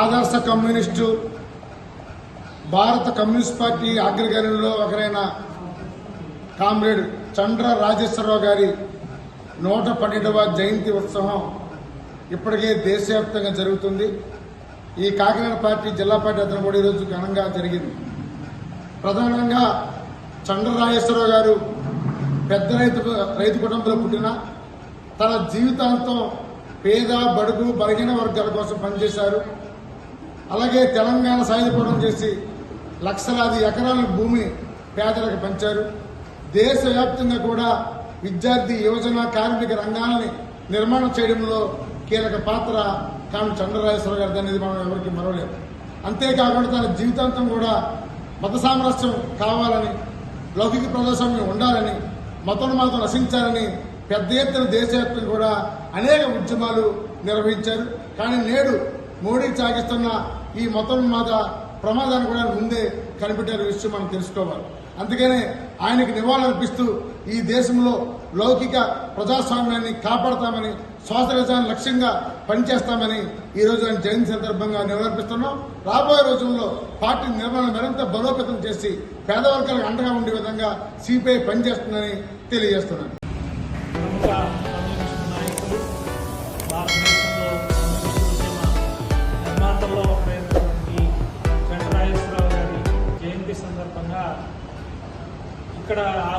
ఆదర్శ కమ్యూనిస్టు భారత communist party అగ్రగణ్యంలో ఒకరైన కామ్రేడ్ చండ్ర రాజేశ్వరరావు గారి నూట పన్నెండవ జయంతి ఉత్సవం ఇప్పటికే దేశవ్యాప్తంగా జరుగుతుంది. ఈ కాకినాడ పార్టీ జిల్లా పార్టీ అతను కూడా ఈరోజు ఘనంగా జరిగింది. ప్రధానంగా చండ్ర రాజేశ్వరరావు గారు పెద్ద రైతు రైతు కుటుంబంలో పుట్టిన తన జీవితాంతం పేద బడుగు బలహీన వర్గాల కోసం పనిచేశారు. అలాగే తెలంగాణ సాయుధపడం చేసి లక్షలాది ఎకరాల భూమి పేదలకు పంచారు. దేశవ్యాప్తంగా కూడా విద్యార్థి యువజన కార్మిక రంగాలని నిర్మాణం చేయడంలో కీలక పాత్ర కామె చంద్రరాజేశ్వర గారిది అనేది మనం ఎవరికి మరవలేదు అంతేకాకుండా తన జీవితాంతం కూడా మత సామరస్యం కావాలని లౌకిక ప్రజాస్వామ్యం ఉండాలని మతోన్మాదం నశించాలని పెద్ద ఎత్తున దేశవ్యాప్తంగా కూడా అనేక ఉద్యమాలు నిర్వహించారు. కానీ నేడు మోడీ సాగిస్తున్న ఈ మతోన్మాద ప్రమాదాన్ని కూడా ముందే కనిపెట్టారు విషయం మనం తెలుసుకోవాలి. అందుకనే ఆయనకు నివాళులర్పిస్తూ ఈ దేశంలో లౌకిక ప్రజాస్వామ్యాన్ని కాపాడతామని స్వాతంత్ర్యాన్ని లక్ష్యంగా పనిచేస్తామని ఈ రోజు ఆయన జయంతి సందర్భంగా నివాళులర్పిస్తున్నాం. రాబోయే రోజుల్లో పార్టీ నిర్మాణం మరింత బలోపేతం చేసి పేదవర్గాలకు అండగా ఉండే విధంగా సిపిఐ పనిచేస్తుందని తెలియజేస్తున్నాను.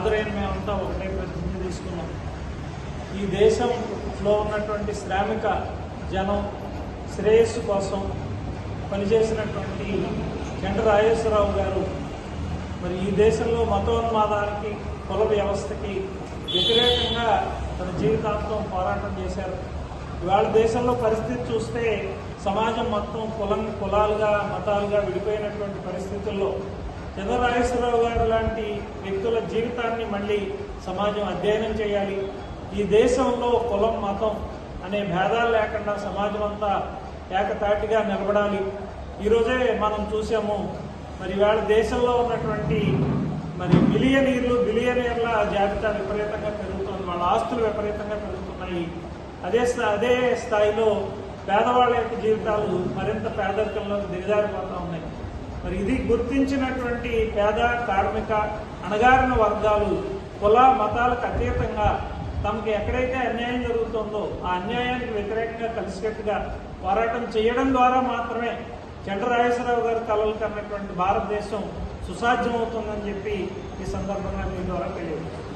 ఇక్కడ మేమంతా ఒకటే ప్రతిజ్ఞ తీసుకున్నాం. ఈ దేశంలో ఉన్నటువంటి శ్రామిక జనం శ్రేయస్సు కోసం పనిచేసినటువంటి చంద్రరాజేశ్వరరావు గారు మరి ఈ దేశంలో మతోన్మాదానికి కుల వ్యవస్థకి వ్యతిరేకంగా తన జీవితాంతం పోరాటం చేశారు. ఇవాళ దేశంలో పరిస్థితి చూస్తే సమాజం మొత్తం కులం కులాలుగా మతాలుగా విడిపోయినటువంటి పరిస్థితుల్లో చంద్రరాజేశ్వరరావు గారు లాంటి వ్యక్తుల జీవితాన్ని మళ్ళీ సమాజం అధ్యయనం చేయాలి. ఈ దేశంలో కులం మతం అనే భేదాలు లేకుండా సమాజం అంతా ఏకతాటిగా నిలబడాలి. ఈరోజే మనం చూసాము మరి ఇవాళ దేశంలో ఉన్నటువంటి మరి మిలియనీర్లు బిలియనీర్ల జాబితా విపరీతంగా పెరుగుతుంది. వాళ్ళ ఆస్తులు విపరీతంగా పెరుగుతున్నాయి. అదే స్థా- అదే స్థాయిలో పేదవాళ్ళ యొక్క జీవితాలు మరింత పేదరికంలో దిగజారిపోతూ ఉన్నాయి. మరి ఇది గుర్తించినటువంటి పేద కార్మిక అణగారిన వర్గాలు కుల మతాలకు అతీతంగా తమకు ఎక్కడైతే అన్యాయం జరుగుతుందో ఆ అన్యాయానికి వ్యతిరేకంగా కలిసికట్టుగా పోరాటం చేయడం ద్వారా మాత్రమే చంద్రరాజేశ్వరరావు గారి కలలు కన్నటువంటి భారతదేశం సుసాధ్యమవుతుందని చెప్పి ఈ సందర్భంగా మీ ద్వారా తెలియజేస్తాను